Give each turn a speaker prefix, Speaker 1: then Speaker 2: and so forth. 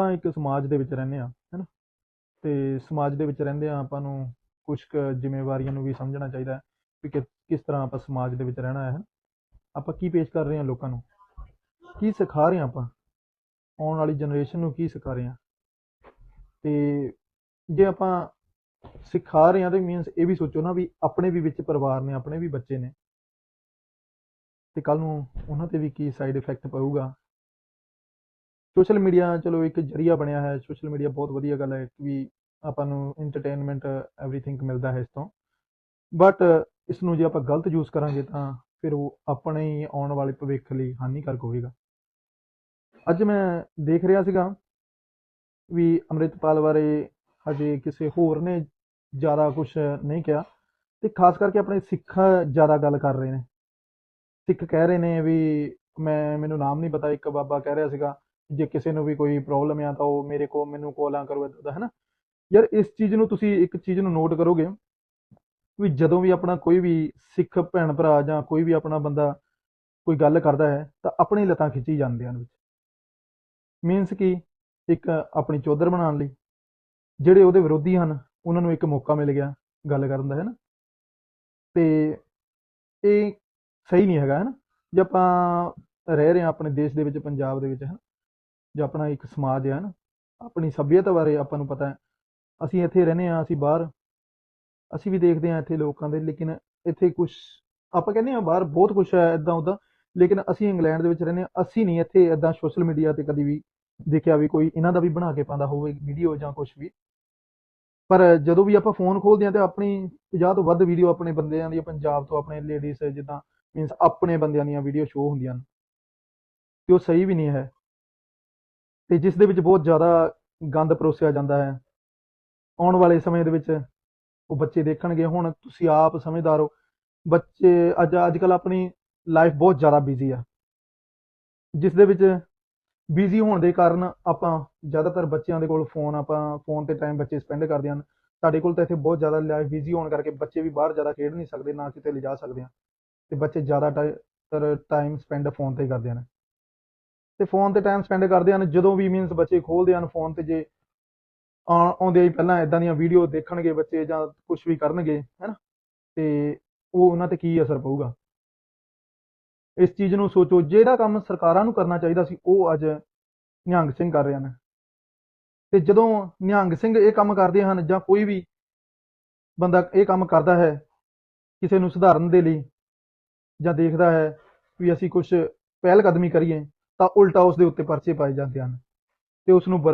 Speaker 1: ਆਪਾਂ ਇੱਕ ਸਮਾਜ ਦੇ ਵਿੱਚ ਰਹਿੰਦੇ ਹਾਂ, ਹੈਨਾ? ਤੇ ਸਮਾਜ ਦੇ ਵਿੱਚ ਰਹਿੰਦੇ ਆ ਆਪਾਂ ਨੂੰ ਕੁਝ ਕੁ ਜ਼ਿੰਮੇਵਾਰੀਆਂ ਨੂੰ ਵੀ ਸਮਝਣਾ ਚਾਹੀਦਾ ਹੈ ਕਿ ਕਿ- ਕਿਸ ਤਰ੍ਹਾਂ ਆਪਾਂ ਸਮਾਜ ਦੇ ਵਿੱਚ ਰਹਿਣਾ ਹੈ ਆਪਾਂ ਕੀ ਪੇਸ਼ ਕਰ ਰਹੇ ਹਾਂ ਲੋਕਾਂ ਨੂੰ? ਕੀ ਸਿਖਾ ਰਹੇ ਹਾਂ ਆਪਾਂ? ਆਉਣ ਵਾਲੀ ਜਨਰੇਸ਼ਨ ਨੂੰ ਕੀ ਸਿਖਾ ਰਹੇ ਹਾਂ? ਤੇ ਜੇ ਆਪਾਂ ਸਿਖਾ ਰਹੇ ਹਾਂ ਤੇ ਮੀਨਸ ਇਹ ਵੀ ਸੋਚੋ ਨਾ ਵੀ ਆਪਣੇ ਵੀ ਵਿੱਚ ਪਰਿਵਾਰ ਨੇ, ਆਪਣੇ ਵੀ ਬੱਚੇ ਨੇ। ਤੇ ਕੱਲ ਨੂੰ ਉਹਨਾਂ ਤੇ ਵੀ ਕੀ ਸਾਈਡ ਇਫੈਕਟ ਪਊਗਾ? ਸੋਸ਼ਲ ਮੀਡੀਆ ਚਲੋ ਇੱਕ ਜਰੀਆ ਬਣਿਆ ਹੈ, ਸੋਸ਼ਲ ਮੀਡੀਆ ਬਹੁਤ ਵਧੀਆ ਗੱਲ ਹੈ ਵੀ ਆਪਾਂ ਨੂੰ ਐਂਟਰਟੇਨਮੈਂਟ ਐਵਰੀਥਿੰਗ ਮਿਲਦਾ ਹੈ ਇਸ ਤੋਂ। ਬਟ ਇਸ ਨੂੰ ਜੇ ਆਪਾਂ ਗਲਤ ਯੂਜ਼ ਕਰਾਂਗੇ ਤਾਂ ਫਿਰ ਉਹ ਆਪਣੇ ਹੀ ਆਉਣ ਵਾਲੇ ਭਵਿੱਖ ਲਈ ਹਾਨੀਕਾਰਕ ਹੋਵੇਗਾ। ਅੱਜ ਮੈਂ ਦੇਖ ਰਿਹਾ ਸੀਗਾ ਵੀ ਅੰਮ੍ਰਿਤਪਾਲ ਬਾਰੇ ਹਜੇ ਕਿਸੇ ਹੋਰ ਨੇ ਜ਼ਿਆਦਾ ਕੁਝ ਨਹੀਂ ਕਿਹਾ ਤੇ ਖਾਸ ਕਰਕੇ ਆਪਣੇ ਸਿੱਖ ਜ਼ਿਆਦਾ ਗੱਲ ਕਰ ਰਹੇ ਨੇ। ਸਿੱਖ ਕਹਿ ਰਹੇ ਨੇ ਵੀ ਮੈਂ, ਮੈਨੂੰ ਨਾਮ ਨਹੀਂ ਪਤਾ, ਇੱਕ ਬਾਬਾ ਕਹਿ ਰਿਹਾ ਸੀਗਾ ਜੇ ਕਿਸੇ ਨੂੰ ਵੀ ਕੋਈ ਪ੍ਰੋਬਲਮ ਆ ਤਾਂ ਉਹ ਮੇਰੇ ਕੋਲ, ਮੈਨੂੰ ਕੋਲਾਂ ਕਰੋ ਹੈ ਨਾ ਯਾਰ, ਇਸ ਚੀਜ਼ ਨੂੰ ਤੁਸੀਂ ਇੱਕ ਚੀਜ਼ ਨੂੰ ਨੋਟ ਕਰੋਗੇ ਵੀ ਜਦੋਂ ਵੀ ਆਪਣਾ ਕੋਈ ਵੀ ਸਿੱਖ ਭੈਣ ਭਰਾ ਜਾਂ ਕੋਈ ਵੀ ਆਪਣਾ ਬੰਦਾ ਕੋਈ ਗੱਲ ਕਰਦਾ ਹੈ, ਤਾਂ ਆਪਣੀ ਲੱਤਾਂ ਖਿੱਚੀ ਜਾਂਦੇ ਹਨ ਵਿੱਚ। ਮੀਨਸ ਕਿ? ਇੱਕ ਆਪਣੀ ਚੌਧਰ ਬਣਾਉਣ ਲਈ। ਜਿਹੜੇ ਉਹਦੇ ਵਿਰੋਧੀ ਹਨ, ਉਹਨਾਂ ਨੂੰ ਇੱਕ ਮੌਕਾ ਮਿਲ ਗਿਆ ਗੱਲ ਕਰਨ ਦਾ ਹੈ ਨਾ ਤੇ ਇਹ ਸਹੀ ਨਹੀਂ ਹੈਗਾ ਹੈ ਨਾ ਜੇ ਆਪਾਂ ਰਹਿ ਰਹੇ ਹਾਂ ਆਪਣੇ ਦੇਸ਼ ਦੇ ਵਿੱਚ, ਪੰਜਾਬ ਦੇ ਵਿੱਚ ਹੈ ਨਾ ਜਾਂ ਆਪਣਾ ਇੱਕ ਸਮਾਜ ਹੈ ਨਾ, ਆਪਣੀ ਸੱਭਿਅਤਾ ਬਾਰੇ ਆਪਾਂ ਨੂੰ ਪਤਾ ਹੈ। ਅਸੀਂ ਇੱਥੇ ਰਹਿੰਦੇ ਹਾਂ, ਅਸੀਂ ਬਾਹਰ, ਅਸੀਂ ਵੀ ਦੇਖਦੇ ਹਾਂ ਇੱਥੇ ਲੋਕਾਂ ਦੇ, ਲੇਕਿਨ ਇੱਥੇ ਕੁਝ ਆਪਾਂ ਕਹਿੰਦੇ ਹਾਂ ਬਾਹਰ ਬਹੁਤ ਕੁਝ ਹੈ ਇਦਾਂ ਉਦਾਂ, ਲੇਕਿਨ ਅਸੀਂ ਇੰਗਲੈਂਡ ਦੇ ਵਿੱਚ ਰਹਿੰਦੇ ਹਾਂ, ਅਸੀਂ ਨਹੀਂ ਇੱਥੇ ਇਦਾਂ ਸੋਸ਼ਲ ਮੀਡੀਆ ਤੇ ਕਦੀ ਵੀ ਦੇਖਿਆ ਵੀ ਕੋਈ ਇਹਨਾਂ ਦਾ ਵੀ ਬਣਾ ਕੇ ਪਾਉਂਦਾ ਹੋਵੇ ਵੀਡੀਓ ਜਾਂ ਕੁਝ ਵੀ। ਪਰ ਜਦੋਂ ਵੀ ਆਪਾਂ ਫੋਨ ਖੋਲਦੇ ਹਾਂ ਤੇ ਆਪਣੀ 50 ਤੋਂ ਵੱਧ ਵੀਡੀਓ ਆਪਣੇ ਬੰਦਿਆਂ ਦੀ ਪੰਜਾਬ ਤੋਂ ਆਪਣੇ ਲੇਡੀਜ਼ ਜਿੱਦਾਂ ਮੀਨਸ ਆਪਣੇ ਬੰਦਿਆਂ ਦੀਆਂ ਵੀਡੀਓ ਸ਼ੋ ਹੁੰਦੀਆਂ ਨੇ ਤੇ ਉਹ ਸਹੀ ਵੀ ਨਹੀਂ ਹੈ। ਤੇ ਜਿਸ ਦੇ ਵਿੱਚ ਬਹੁਤ ਜ਼ਿਆਦਾ ਗੰਦ ਪਰੋਸਿਆ ਜਾਂਦਾ ਹੈ। ਆਉਣ ਵਾਲੇ ਸਮੇਂ ਦੇ ਵਿੱਚ ਉਹ ਬੱਚੇ ਦੇਖਣਗੇ। ਹੁਣ ਤੁਸੀਂ ਆਪ ਸਮਝਦਾਰ ਹੋ। ਬੱਚੇ ਅੱਜ ਅੱਜ ਕੱਲ ਆਪਣੀ ਲਾਈਫ ਬਹੁਤ ਜ਼ਿਆਦਾ ਬਿਜ਼ੀ ਆ। ਜਿਸ ਦੇ ਵਿੱਚ ਬਿਜ਼ੀ ਹੋਣ ਦੇ ਕਾਰਨ ਆਪਾਂ ਜ਼ਿਆਦਾਤਰ ਬੱਚਿਆਂ ਦੇ ਕੋਲ ਫੋਨ ਆਪਾਂ ਫੋਨ ਤੇ ਟਾਈਮ ਬੱਚੇ ਸਪੈਂਡ ਕਰਦੇ ਹਨ। ਸਾਡੇ ਕੋਲ ਤਾਂ ਇੱਥੇ ਬਹੁਤ ਜ਼ਿਆਦਾ ਲਾਈਫ ਬਿਜ਼ੀ ਹੋਣ ਕਰਕੇ ਬੱਚੇ ਵੀ ਬਾਹਰ ਜ਼ਿਆਦਾ ਖੇਡ ਨਹੀਂ ਸਕਦੇ, ਨਾ ਕਿਤੇ ਲਿਜਾ ਸਕਦੇ ਆ। ਤੇ ਬੱਚੇ ਜ਼ਿਆਦਾਤਰ ਟਾਈਮ ਸਪੈਂਡ ਫੋਨ ਤੇ ਕਰਦੇ ਹਨ। ਤੇ ਫੋਨ ਤੇ ਟਾਈਮ ਸਪੈਂਡ ਕਰਦੇ ਹਨ, ਜਦੋਂ ਵੀ ਮੀਨਸ ਬੱਚੇ ਖੋਲਦੇ ਹਨ ਫੋਨ ਤੇ ਜੇ ਆਉਣ- ਆਉਂਦੇ ਹੀ ਪਹਿਲਾਂ ਇਦਾਂ ਦੀਆਂ ਵੀਡੀਓ ਦੇਖਣਗੇ ਬੱਚੇ ਜਾਂ ਕੁਝ ਵੀ ਕਰਨਗੇ, ਹੈਨਾ? ਤੇ ਉਹ ਉਹਨਾਂ ਤੇ ਕੀ ਅਸਰ ਪਊਗਾ? ਇਸ ਚੀਜ਼ ਨੂੰ ਸੋਚੋ, ਜਿਹੜਾ ਕੰਮ ਸਰਕਾਰਾਂ ਨੂੰ ਕਰਨਾ ਚਾਹੀਦਾ ਸੀ, ਉਹ ਅੱਜ ਨਿਹੰਗ ਸਿੰਘ ਕਰ ਰਹੇ ਹਨ। ਤੇ ਜਦੋਂ ਨਿਹੰਗ ਸਿੰਘ ਇਹ ਕੰਮ ਕਰਦੇ ਹਨ ਜਾਂ ਕੋਈ ਵੀ ਬੰਦਾ ਇਹ ਕੰਮ ਕਰਦਾ ਹੈ, ਕਿਸੇ ਨੂੰ ਸੁਧਾਰਨ ਦੇ ਲਈ ਜਾਂ ਦੇਖਦਾ ਹੈ ਵੀ ਅਸੀਂ ਕੁਝ ਪਹਿਲ ਕਦਮੀ ਕਰੀਏ ਤਾਂ ਉਲਟਾ ਉਸ ਦੇ ਉੱਤੇ ਪਰਚੇ ਪਾਏ ਜਾਂਦੇ ਹਨ ਤੇ ਉਸ ਨੂੰ ਬੁਰਾ